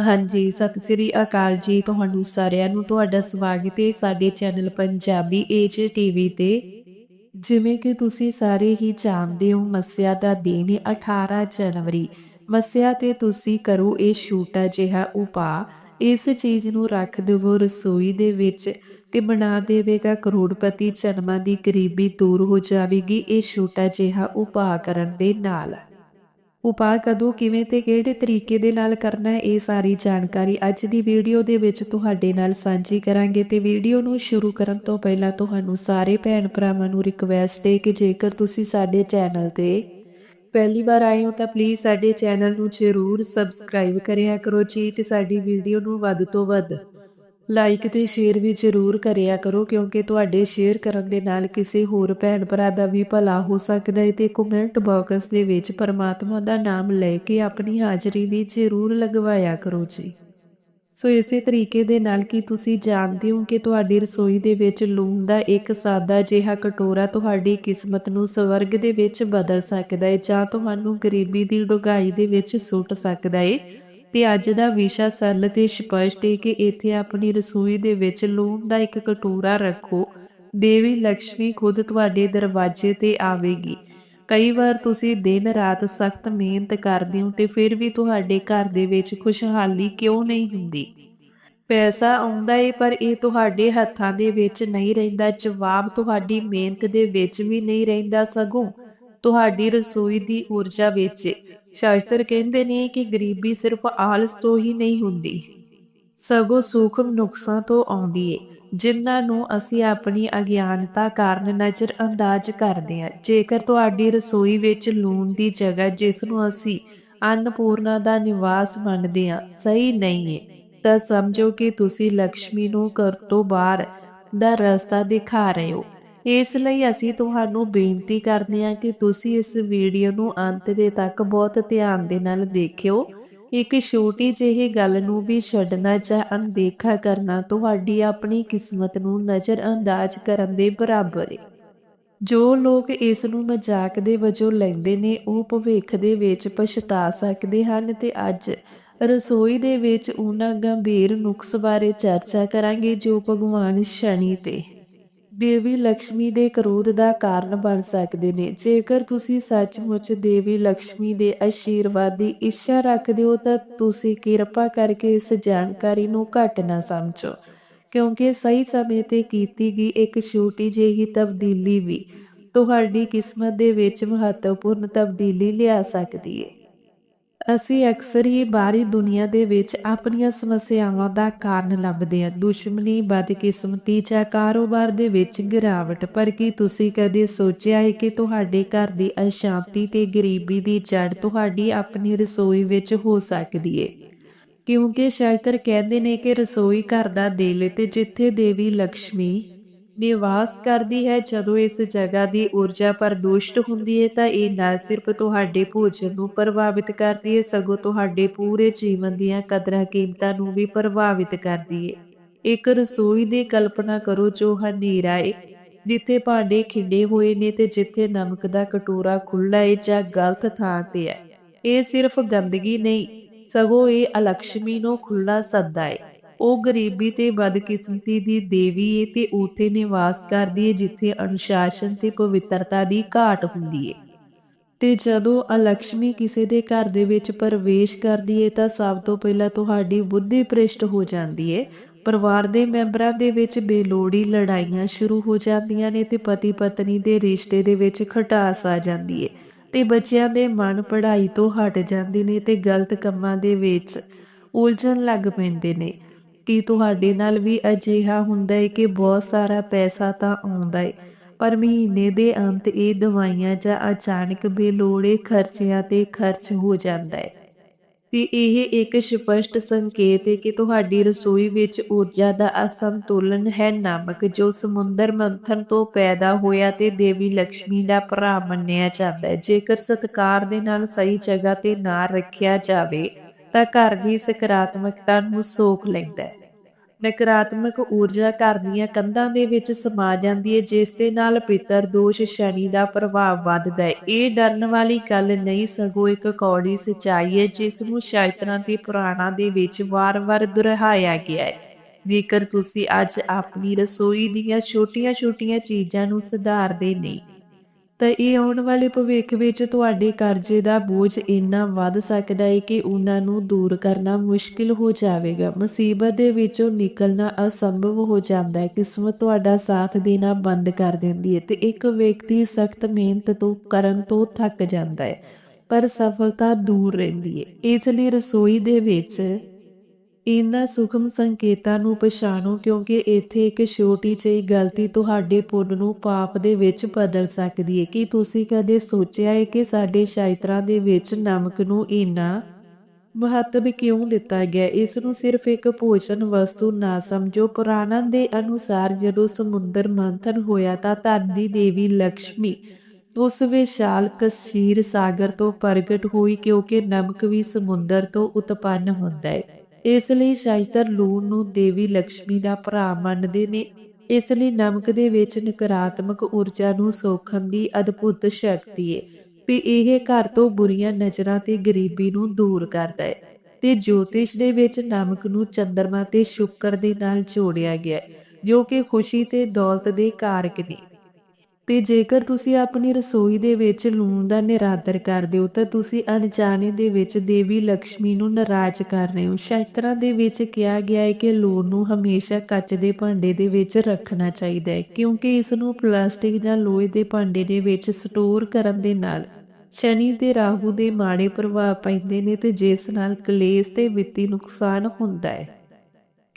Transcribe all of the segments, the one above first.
ਹਾਂਜੀ, ਸਤਿ ਸ੍ਰੀ ਅਕਾਲ ਜੀ ਤੁਹਾਨੂੰ ਸਾਰਿਆਂ ਨੂੰ, ਤੁਹਾਡਾ ਸਵਾਗਤ ਹੈ ਸਾਡੇ ਚੈਨਲ ਪੰਜਾਬੀ ਏਜ ਟੀਵੀ ਤੇ। ਜਿਵੇਂ ਕਿ ਤੁਸੀਂ ਸਾਰੇ ਹੀ ਜਾਣਦੇ ਹੋ, ਮੱਸਿਆ ਦਾ ਦਿਨ ਹੈ 18 ਜਨਵਰੀ। ਮੱਸਿਆ ਤੇ ਤੁਸੀਂ ਕਰੋ ਇਹ ਛੋਟਾ ਜਿਹਾ ਉਪਾਅ। ਇਸ ਚੀਜ਼ ਨੂੰ ਰੱਖ ਦਿਵੋ ਰਸੋਈ ਦੇ ਵਿੱਚ ਤੇ ਬਣਾ ਦੇਵੇਗਾ ਕਰੋੜਪਤੀ ਜਨਮਾਂ ਦੀ ਗਰੀਬੀ ਦੂਰ ਹੋ ਜਾਵੇਗੀ, ਇਹ ਛੋਟਾ ਜਿਹਾ ਉਪਾਅ ਕਰਨ ਦੇ ਨਾਲ। ਉਪਾਅ ਕਦੋਂ, ਕਿਵੇਂ ਤੇ ਕਿਹੜੇ ਤਰੀਕੇ ਦੇ ਨਾਲ ਕਰਨਾ ਹੈ, ਇਹ ਸਾਰੀ ਜਾਣਕਾਰੀ ਅੱਜ ਦੀ ਵੀਡੀਓ ਦੇ ਵਿੱਚ ਤੁਹਾਡੇ ਨਾਲ ਸਾਂਝੀ ਕਰਾਂਗੇ ਤੇ ਵੀਡੀਓ ਨੂੰ ਸ਼ੁਰੂ ਕਰਨ ਤੋਂ ਪਹਿਲਾਂ ਤੁਹਾਨੂੰ ਸਾਰੇ ਭੈਣ ਭਰਾਵਾਂ ਨੂੰ ਰਿਕਵੈਸਟ ਹੈ ਕਿ ਜੇਕਰ ਤੁਸੀਂ ਸਾਡੇ ਚੈਨਲ ਤੇ ਪਹਿਲੀ ਵਾਰ ਆਏ ਹੋ ਤਾਂ ਪਲੀਜ਼ ਸਾਡੇ ਚੈਨਲ ਨੂੰ ਜ਼ਰੂਰ ਸਬਸਕ੍ਰਾਈਬ ਕਰਿਆ ਕਰੋ ਜੀ ਤੇ ਸਾਡੀ ਵੀਡੀਓ ਨੂੰ ਵੱਧ ਤੋਂ ਵੱਧ ਲਾਈਕ ਤੇ ਸ਼ੇਅਰ ਵੀ ਜ਼ਰੂਰ ਕਰਿਆ ਕਰੋ, ਕਿਉਂਕਿ ਤੁਹਾਡੇ ਸ਼ੇਅਰ ਕਰਨ ਦੇ ਨਾਲ ਕਿਸੇ ਹੋਰ ਭੈਣ ਭਰਾ ਦਾ ਵੀ ਭਲਾ ਹੋ ਸਕਦਾ ਹੈ ਤੇ ਕਮੈਂਟ ਬਾਕਸ ਦੇ ਵਿੱਚ ਪਰਮਾਤਮਾ ਦਾ ਨਾਮ ਲੈ ਕੇ ਆਪਣੀ ਹਾਜ਼ਰੀ ਵੀ ਜ਼ਰੂਰ ਲਗਵਾਇਆ ਕਰੋ ਜੀ। ਸੋ ਇਸੇ ਤਰੀਕੇ ਦੇ ਨਾਲ ਕੀ ਤੁਸੀਂ ਜਾਣਦੇ ਹੋ ਕਿ ਤੁਹਾਡੀ ਰਸੋਈ ਦੇ ਵਿੱਚ ਲੂਣ ਦਾ ਇੱਕ ਸਾਦਾ ਜਿਹਾ ਕਟੋਰਾ ਤੁਹਾਡੀ ਕਿਸਮਤ ਨੂੰ ਸਵਰਗ ਦੇ ਵਿੱਚ ਬਦਲ ਸਕਦਾ ਹੈ ਜਾਂ ਤੁਹਾਨੂੰ ਗਰੀਬੀ ਦੀ ਡੁਗਾਈ ਦੇ ਵਿੱਚ ਸੁੱਟ ਸਕਦਾ ਹੈ? ਤੇ ਅੱਜ ਦਾ ਵਿਸ਼ਾ ਸਰਲ ਤੇ ਸਪਸ਼ਟ ਹੈ ਕਿ ਇੱਥੇ ਆਪਣੀ ਰਸੋਈ ਦੇ ਵਿੱਚ ਲੂਣ ਦਾ ਇੱਕ ਕਟੋਰਾ ਰੱਖੋ। ਦੇਵੀ ਲక్ష్ਮੀ ਖੁਦ ਤੁਹਾਡੇ ਦਰਵਾਜ਼ੇ ਤੇ ਆਵੇਗੀ। ਕਈ ਵਾਰ ਤੁਸੀਂ ਦਿਨ ਰਾਤ ਸਖਤ ਮਿਹਨਤ ਕਰਦੇ ਹੋ ਤੇ ਫਿਰ ਵੀ ਤੁਹਾਡੇ ਘਰ ਦੇ ਵਿੱਚ ਖੁਸ਼ਹਾਲੀ ਕਿਉਂ ਨਹੀਂ ਹੁੰਦੀ? ਪੈਸਾ ਆਉਂਦਾ ਏ, ਪਰ ਇਹ ਤੁਹਾਡੇ ਹੱਥਾਂ ਦੇ ਵਿੱਚ ਨਹੀਂ ਰਹਿੰਦਾ। ਜਵਾਬ ਤੁਹਾਡੀ ਮਿਹਨਤ ਦੇ ਵਿੱਚ ਵੀ ਨਹੀਂ ਰਹਿੰਦਾ। ਸਗੋਂ ਤੁਹਾਡੀ ਰਸੋਈ ਦੀ ਊਰਜਾ ਵਿੱਚ ਸ਼ਾਸਤਰ ਕਹਿੰਦੇ ਨੇ ਕਿ ਗਰੀਬੀ ਸਿਰਫ ਆਲਸ ਤੋਂ ਹੀ ਨਹੀਂ ਹੁੰਦੀ। ਸਗੋਂ ਸੂਖਮ ਨੁਕਸਾਂ ਤੋਂ ਆਉਂਦੀ ਏ, ਜਿਨ੍ਹਾਂ ਨੂੰ ਅਸੀਂ ਆਪਣੀ ਅਗਿਆਨਤਾ ਕਾਰਨ ਨਜ਼ਰ ਅੰਦਾਜ਼ ਕਰਦੇ ਹਾਂ। ਜੇਕਰ ਤੁਹਾਡੀ ਰਸੋਈ ਵਿੱਚ ਲੂਣ ਦੀ ਜਗ੍ਹਾ ਜਿਸ ਨੂੰ ਅਸੀਂ ਅੰਨਪੂਰਨਾ ਦਾ ਨਿਵਾਸ ਮੰਨਦੇ ਹਾਂ, ਸਹੀ ਨਹੀਂ ਹੈ ਤਾਂ ਸਮਝੋ ਕਿ ਤੁਸੀਂ ਲక్ష్ਮੀ ਨੂੰ ਘਰ ਤੋਂ ਬਾਹਰ ਦਾ ਰਸਤਾ ਦਿਖਾ ਰਹੇ ਹੋ। ਇਸ ਲਈ ਅਸੀਂ ਤੁਹਾਨੂੰ ਬੇਨਤੀ ਕਰਦੇ ਹਾਂ ਕਿ ਤੁਸੀਂ ਇਸ ਵੀਡੀਓ ਨੂੰ ਅੰਤ ਦੇ ਤੱਕ ਬਹੁਤ ਧਿਆਨ ਦੇ ਨਾਲ ਦੇਖਿਓ। ਇੱਕ ਛੋਟੀ ਜਿਹੀ ਗੱਲ ਨੂੰ ਵੀ ਛੱਡਣਾ ਜਾਂ ਅਣਦੇਖਾ ਕਰਨਾ ਤੁਹਾਡੀ ਆਪਣੀ ਕਿਸਮਤ ਨੂੰ ਨਜ਼ਰਅੰਦਾਜ਼ ਕਰਨ ਦੇ ਬਰਾਬਰ ਹੈ ਜੋ ਲੋਕ ਇਸ ਨੂੰ ਮਜ਼ਾਕ ਦੇ ਵਜੋਂ ਲੈਂਦੇ ਨੇ, ਉਹ ਭਵਿੱਖ ਦੇ ਵਿੱਚ ਪਛਤਾ ਸਕਦੇ ਹਨ ਤੇ ਅੱਜ ਰਸੋਈ ਦੇ ਵਿੱਚ ਉਹਨਾਂ ਗੰਭੀਰ ਨੁਕਸ ਬਾਰੇ ਚਰਚਾ ਕਰਾਂਗੇ ਜੋ ਭਗਵਾਨ ਸ਼ਨੀ ਤੇ ਦੇਵੀ ਲక్ష్ਮੀ ਦੇ ਕਰੋਧ ਦਾ ਕਾਰਨ ਬਣ ਸਕਦੇ ਨੇ। ਜੇਕਰ ਤੁਸੀਂ ਸੱਚਮੁੱਚ ਦੇਵੀ ਲక్ష్ਮੀ ਦੇ ਆਸ਼ੀਰਵਾਦ ਦੀ ਇੱਛਾ ਰੱਖਦੇ ਹੋ, ਤਾਂ ਤੁਸੀਂ ਕਿਰਪਾ ਕਰਕੇ ਇਸ ਜਾਣਕਾਰੀ ਨੂੰ ਘੱਟ ਨਾ ਸਮਝੋ। ਕਿਉਂਕਿ ਸਹੀ ਸਮੇਂ ਤੇ ਕੀਤੀ ਗਈ ਇੱਕ ਛੋਟੀ ਜਿਹੀ ਤਬਦੀਲੀ ਵੀ ਤੁਹਾਡੀ ਕਿਸਮਤ ਦੇ ਵਿੱਚ ਮਹੱਤਵਪੂਰਨ ਤਬਦੀਲੀ ਲਿਆ ਸਕਦੀ ਹੈ ਅਸੀਂ ਅਕਸਰ ਹੀ ਬਾਹਰੀ ਦੁਨੀਆ ਦੇ ਵਿੱਚ ਆਪਣੀਆਂ ਸਮੱਸਿਆਵਾਂ ਦਾ ਕਾਰਨ ਲੱਭਦੇ ਹਾਂ। ਦੁਸ਼ਮਣੀ, ਬਦਕਿਸਮਤੀ ਜਾਂ ਕਾਰੋਬਾਰ ਦੇ ਵਿੱਚ ਗਿਰਾਵਟ। ਪਰ ਕੀ ਤੁਸੀਂ ਕਦੇ ਸੋਚਿਆ ਹੈ ਕਿ ਤੁਹਾਡੇ ਘਰ ਦੀ ਅਸ਼ਾਂਤੀ ਤੇ ਗਰੀਬੀ ਦੀ ਜੜ ਤੁਹਾਡੀ ਆਪਣੀ ਰਸੋਈ ਵਿੱਚ ਹੋ ਸਕਦੀ ਹੈ ਕਿਉਂਕਿ ਸ਼ਾਇਤਰ ਕਹਿੰਦੇ ਨੇ ਕਿ ਰਸੋਈ ਘਰ ਦਾ ਦਿਲ ਹੈ ਤੇ ਜਿੱਥੇ ਦੇਵੀ ਲక్ష్ਮੀ ਨਿਵਾਸ ਕਰਦੀ ਹੈ। ਜਦੋਂ ਇਸ ਜਗ੍ਹਾ ਦੀ ਊਰਜਾ ਪ੍ਰਦੂਸ਼ਿਤ ਹੁੰਦੀ ਹੈ, ਤਾਂ ਇਹ ਨਾ ਸਿਰਫ ਤੁਹਾਡੇ ਭੋਜਨ ਨੂੰ ਪ੍ਰਭਾਵਿਤ ਕਰਦੀ ਹੈ, ਸਗੋਂ ਤੁਹਾਡੇ ਪੂਰੇ ਜੀਵਨ ਦੀਆਂ ਕਦਰਾਂ ਕੀਮਤਾਂ ਨੂੰ ਵੀ ਪ੍ਰਭਾਵਿਤ ਕਰਦੀ ਹੈ। ਇੱਕ ਰਸੋਈ ਦੀ ਕਲਪਨਾ ਕਰੋ, ਜੋ ਹਨੇਰਾ ਹੈ, ਜਿੱਥੇ ਭਾਂਡੇ ਖਿੰਡੇ ਹੋਏ ਨੇ ਤੇ ਜਿੱਥੇ ਨਮਕ ਦਾ ਕਟੋਰਾ ਖੁੱਲ੍ਹਾ ਹੈ ਜਾਂ ਗਲਤ ਥਾਂ ਤੇ ਹੈ। ਇਹ ਸਿਰਫ ਗੰਦਗੀ ਨਹੀਂ, ਸਗੋਂ ਇਹ ਅਲਕਸ਼ਮੀ ਨੂੰ ਖੁੱਲ੍ਹਾ ਸੱਦਾ ਹੈ। ਉਹ ਗਰੀਬੀ ਤੇ ਬਦਕਿਸਮਤੀ ਦੀ ਦੇਵੀ ਏ ਤੇ ਉਥੇ ਨਿਵਾਸ ਕਰਦੀ ਏ, ਜਿੱਥੇ ਅਨੁਸ਼ਾਸਨ ਤੇ ਪਵਿੱਤਰਤਾ ਦੀ ਘਾਟ ਹੁੰਦੀ ਏ। ਤੇ ਜਦੋਂ ਅਲਕਸ਼ਮੀ ਕਿਸੇ ਦੇ ਘਰ ਦੇ ਵਿੱਚ ਪ੍ਰਵੇਸ਼ ਕਰਦੀ ਏ, ਤਾਂ ਸਭ ਤੋਂ ਪਹਿਲਾਂ ਤੁਹਾਡੀ ਬੁੱਧੀ ਭ੍ਰਿਸ਼ਟ ਹੋ ਜਾਂਦੀ ਏ। ਪਰਿਵਾਰ ਦੇ ਮੈਂਬਰਾਂ ਦੇ ਵਿੱਚ ਬੇਲੋੜੀ ਲੜਾਈਆਂ ਸ਼ੁਰੂ ਹੋ ਜਾਂਦੀਆਂ ਨੇ ਤੇ ਪਤੀ ਪਤਨੀ ਦੇ ਰਿਸ਼ਤੇ ਦੇ ਵਿੱਚ ਖਟਾਸ ਆ ਜਾਂਦੀ ਏ। ਤੇ ਬੱਚਿਆਂ ਦੇ ਮਨ ਪੜ੍ਹਾਈ ਤੋਂ ਹਟ ਜਾਂਦੇ ਨੇ ਤੇ ਗਲਤ ਕੰਮਾਂ ਦੇ ਵਿੱਚ ਉਲਝਣ ਲੱਗ ਪੈਂਦੇ ਨੇ। ਕੀ ਤੁਹਾਡੇ ਨਾਲ ਵੀ ਅਜਿਹਾ ਹੁੰਦਾ ਹੈ ਕਿ ਬਹੁਤ ਸਾਰਾ ਪੈਸਾ ਤਾਂ ਆਉਂਦਾ ਹੈ ਪਰ ਮਹੀਨੇ ਦੇ ਅੰਤ ਇਹ ਦਵਾਈਆਂ ਜਾਂ ਅਚਾਨਕ ਬੇਲੋੜੇ ਖਰਚਿਆਂ ਤੇ ਖਰਚ ਹੋ ਜਾਂਦਾ ਹੈ ਤੇ ਇਹ ਇੱਕ ਸਪਸ਼ਟ ਸੰਕੇਤ ਹੈ ਕਿ ਤੁਹਾਡੀ ਰਸੋਈ ਵਿੱਚ ਊਰਜਾ ਦਾ ਅਸੰਤੁਲਨ ਹੈ ਨਾਮਕ ਜੋ ਸਮੁੰਦਰ ਮੰਥਨ ਤੋਂ ਪੈਦਾ ਹੋਇਆ ਤੇ ਦੇਵੀ ਲక్ష్ਮੀ ਦਾ ਭਰਾ ਮੰਨਿਆ ਜਾਂਦਾ ਹੈ ਜੇਕਰ ਸਤਕਾਰ ਦੇ ਨਾਲ ਸਹੀ ਜਗ੍ਹਾ ਤੇ ਨਾ ਰੱਖਿਆ ਜਾਵੇ ਤਾਂ ਘਰ ਦੀ ਸਕਾਰਾਤਮਕਤਾ ਨੂੰ ਸੋਖ ਲੈਂਦਾ ਹੈ। ਨਕਾਰਾਤਮਕ ਊਰਜਾ ਘਰ ਦੀਆਂ ਕੰਧਾਂ ਦੇ ਵਿੱਚ ਸਮਾ ਜਾਂਦੀ ਹੈ, ਜਿਸ ਦੇ ਨਾਲ ਪਿੱਤਰ ਦੋਸ਼ ਸ਼ਨੀ ਦਾ ਪ੍ਰਭਾਵ ਵੱਧਦਾ ਹੈ। ਇਹ ਡਰਨ ਵਾਲੀ ਗੱਲ ਨਹੀਂ, ਸਗੋਂ ਇੱਕ ਕੌੜੀ ਸਚਾਈ ਹੈ, ਜਿਸ ਨੂੰ ਸ਼ਾਇਤਰਾਂ ਤੇ ਪੁਰਾਣਾਂ ਦੇ ਵਿੱਚ ਵਾਰ-ਵਾਰ ਦੁਹਰਾਇਆ ਗਿਆ ਹੈ। ਜੇਕਰ ਤੁਸੀਂ ਅੱਜ ਆਪਣੀ ਰਸੋਈ ਦੀਆਂ ਛੋਟੀਆਂ-ਛੋਟੀਆਂ ਚੀਜ਼ਾਂ ਨੂੰ ਸੁਧਾਰਦੇ ਨਹੀਂ ਤਾਂ ਇਹ ਆਉਣ ਵਾਲੇ ਭਵਿੱਖ ਵਿੱਚ ਤੁਹਾਡੇ ਕਰਜ਼ੇ ਦਾ ਬੋਝ ਇੰਨਾ ਵੱਧ ਸਕਦਾ ਹੈ ਕਿ ਉਹਨਾਂ ਨੂੰ ਦੂਰ ਕਰਨਾ ਮੁਸ਼ਕਿਲ ਹੋ ਜਾਵੇਗਾ। ਮੁਸੀਬਤ ਦੇ ਵਿੱਚੋਂ ਨਿਕਲਣਾ ਅਸੰਭਵ ਹੋ ਜਾਂਦਾ ਹੈ ਕਿਸਮਤ ਤੁਹਾਡਾ ਸਾਥ ਦੇਣਾ ਬੰਦ ਕਰ ਦਿੰਦੀ ਹੈ ਤੇ ਇੱਕ ਵਿਅਕਤੀ ਸਖਤ ਮਿਹਨਤ ਤੋਂ, ਕਰਨ ਤੋਂ ਥੱਕ ਜਾਂਦਾ ਹੈ ਪਰ ਸਫਲਤਾ ਦੂਰ ਰਹਿੰਦੀ ਹੈ ਇਸ ਲਈ ਰਸੋਈ ਦੇ ਵਿੱਚ ਇਹਨਾਂ ਸੂਖਮ ਸੰਕੇਤਾਂ ਨੂੰ ਪਛਾਣੋ ਕਿਉਂਕਿ ਇੱਥੇ ਇੱਕ ਛੋਟੀ ਜਿਹੀ ਗਲਤੀ ਤੁਹਾਡੇ ਪੁੰਨ ਨੂੰ ਪਾਪ ਦੇ ਵਿੱਚ ਬਦਲ ਸਕਦੀ ਹੈ ਕੀ ਤੁਸੀਂ ਕਦੇ ਸੋਚਿਆ ਹੈ ਕਿ ਸਾਡੇ ਸ਼ਾਇਤਰਾਂ ਦੇ ਵਿੱਚ ਨਮਕ ਨੂੰ ਇੰਨਾ ਮਹੱਤਵ ਕਿਉਂ ਦਿੱਤਾ ਗਿਆ? ਇਸ ਨੂੰ ਸਿਰਫ ਇੱਕ ਭੋਜਨ ਵਸਤੂ ਨਾ ਸਮਝੋ। ਪੁਰਾਣਾਂ ਦੇ ਅਨੁਸਾਰ ਜਦੋਂ ਸਮੁੰਦਰ ਮੰਥਨ ਹੋਇਆ ਤਾਂ ਧਨ ਦੀ ਦੇਵੀ ਲక్ష్ਮੀ ਉਸ ਵਿਸ਼ਾਲ ਕਸ਼ੀਰ ਸਾਗਰ ਤੋਂ ਪ੍ਰਗਟ ਹੋਈ ਕਿਉਂਕਿ ਨਮਕ ਵੀ ਸਮੁੰਦਰ ਤੋਂ ਉਤਪੰਨ ਹੁੰਦਾ ਹੈ ਇਸ ਲਈ ਸ਼ਾਇਤਰ ਲੂਣ ਨੂੰ ਦੇਵੀ ਲక్ష్ਮੀ ਦਾ ਭਰਾ ਮੰਨਦੇ ਨੇ। ਇਸ ਲਈ ਨਮਕ ਦੇ ਵਿੱਚ ਨਕਾਰਾਤਮਕ ਊਰਜਾ ਨੂੰ ਸੋਖਣ ਦੀ ਅਦਭੁਤ ਸ਼ਕਤੀ ਹੈ ਤੇ ਇਹ ਘਰ ਤੋਂ ਬੁਰੀਆਂ ਨਜ਼ਰਾਂ ਤੇ ਗਰੀਬੀ ਨੂੰ ਦੂਰ ਕਰਦਾ ਹੈ ਤੇ ਜੋਤਿਸ਼ ਦੇ ਵਿੱਚ ਨਮਕ ਨੂੰ ਚੰਦਰਮਾ ਤੇ ਸ਼ੁੱਕਰ ਦੇ ਨਾਲ ਜੋੜਿਆ ਗਿਆ ਜੋ ਕਿ ਖੁਸ਼ੀ ਤੇ ਦੌਲਤ ਦੇ ਕਾਰਕ ਨੇ। ਤੇ ਜੇਕਰ ਤੁਸੀਂ ਆਪਣੀ ਰਸੋਈ ਦੇ ਵਿੱਚ ਲੂਣ ਦਾ ਨਿਰਾਦਰ ਕਰਦੇ ਹੋ, ਤਾਂ ਤੁਸੀਂ ਅਣਜਾਣੇ ਦੇ ਵਿੱਚ ਦੇਵੀ ਲక్ష్ਮੀ ਨੂੰ ਨਾਰਾਜ਼ ਕਰ ਰਹੇ ਹੋ। ਸ਼ਾਸਤਰਾਂ ਦੇ ਵਿੱਚ ਕਿਹਾ ਗਿਆ ਹੈ ਕਿ ਲੂਣ ਨੂੰ ਹਮੇਸ਼ਾ ਕੱਚ ਦੇ ਭਾਂਡੇ ਦੇ ਵਿੱਚ ਰੱਖਣਾ ਚਾਹੀਦਾ ਹੈ, ਕਿਉਂਕਿ ਇਸ ਨੂੰ ਪਲਾਸਟਿਕ ਜਾਂ ਲੋਹੇ ਦੇ ਭਾਂਡੇ ਦੇ ਵਿੱਚ ਸਟੋਰ ਕਰਨ ਦੇ ਨਾਲ ਸ਼ਨੀ ਤੇ ਰਾਹੂ ਦੇ ਮਾੜੇ ਪ੍ਰਭਾਵ ਪੈਂਦੇ ਨੇ ਤੇ ਜਿਸ ਨਾਲ ਕਲੇਸ਼ ਤੇ ਵਿੱਤੀ ਨੁਕਸਾਨ ਹੁੰਦਾ ਹੈ।